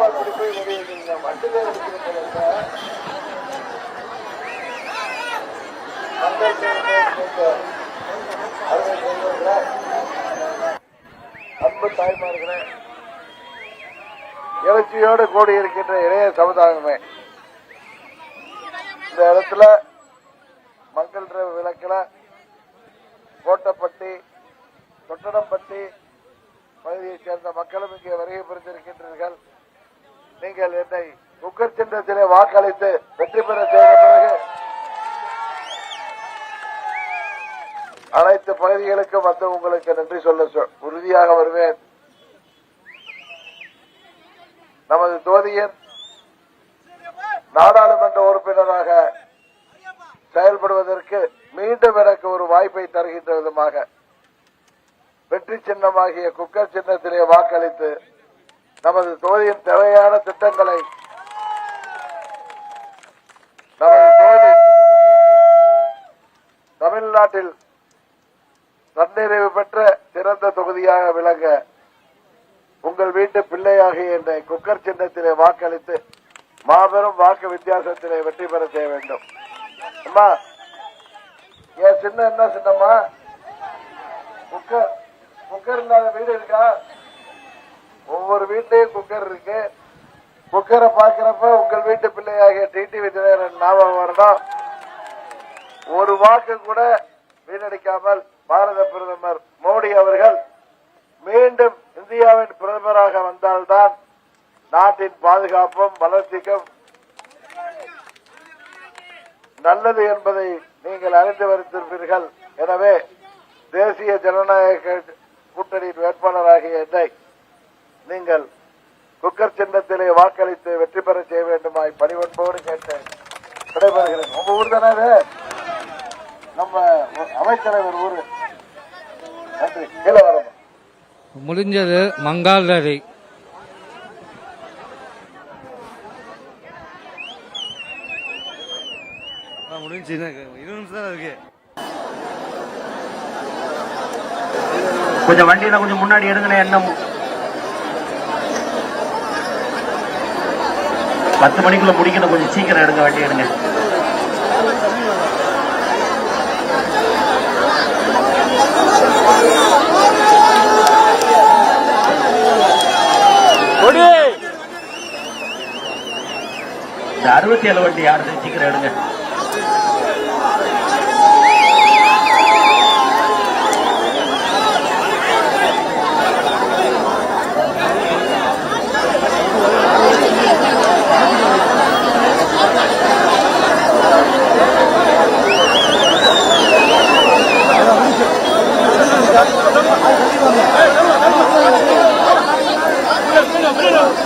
பால் பிடிப்பை வெளியிடுங்க வண்டியில இருக்கிறீங்க அன்பு தாய்மார்களே எழுச்சியோடு கூடி இருக்கின்ற இளைய சமுதாயமே இந்த இடத்துல மங்கள் டிரைவ் விளக்கில கோட்டப்பட்டி தொட்டடம்பட்டி பகுதியைச் சேர்ந்த மக்களும் இங்கே வருகை புரிந்திருக்கின்றீர்கள். நீங்கள் என்னை குக்கர் சின்னத்திலே வாக்களித்து வெற்றி பெற செய்த பிறகு அனைத்து பகுதிகளுக்கும் வந்து உங்களுக்கு நன்றி சொல்ல சொ- உறுதியாக வருவேன். நமது தோதியின் நாடாளுமன்ற உறுப்பினராக செயல்படுவதற்கு மீண்டும் எனக்கு ஒரு வாய்ப்பை தருகின்ற விதமாக வெற்றி சின்னமாகிய குக்கர் சின்னத்திலே வாக்களித்து நமது தொகுதியின் தேவையான திட்டங்களை நமது தொகுதி தமிழ்நாட்டில் தன்னிறைவு பெற்ற சிறந்த தொகுதியாக விளங்க உங்கள் வீட்டு பிள்ளையாகிய என்னை குக்கர் சின்னத்திலே வாக்களித்து மாபெரும் வாக்கு வித்தியாசத்திலே வெற்றி பெற செய்ய வேண்டும். அம்மா என் சின்ன என்ன சின்னம்மா? குக்கர் குக்கர் இல்லாத வீடு இருக்கா? ஒவ்வொரு வீட்லயும் குக்கர் இருக்கு குக்கரை பாக்குறப்ப உங்கள் வீட்டு பிள்ளையாகிய டிடி தினகரன் ஞாபகம் வரணும் ஒரு வாக்கு கூட வீணடிக்காமல் பாரத பிரதமர் மோடி அவர்கள் மீண்டும் இந்தியாவின் பிரதமராக வந்தால்தான் நாட்டின் பாதுகாப்பும் வளர்ச்சிக்கும் நல்லது என்பதை நீங்கள் அறிந்து வருத்திருப்பீர்கள் எனவே தேசிய ஜனநாயக கூட்டணியின் வேட்பாளராகிய என்னை நீங்கள் குக்கர் சின்னத்திலே வாக்களித்து வெற்றி பெற செய்ய வேண்டுமாய் பணிவன்போடு கேட்டேன். விடைபெறுகிறேன். உங்க ஊர் தானே? நம்ம அமைச்சரவர் ஊரு. நன்றி. கீழே வரணும் முடிஞ்சது மங்காலரி முடிஞ்சு. இருபது நிமிஷம் தான் இருக்கு. கொஞ்சம் வண்டியில கொஞ்சம் முன்னாடி எடுங்கண்ணே என்ன பத்து மணிக்குள்ள முடிக்கணும். கொஞ்சம் சீக்கிரம் எடுங்க வண்டி எடுங்க. இந்த அறுபத்தி ஏழு வண்டி யாரு சீக்கிரம் எடுங்க. 오늘은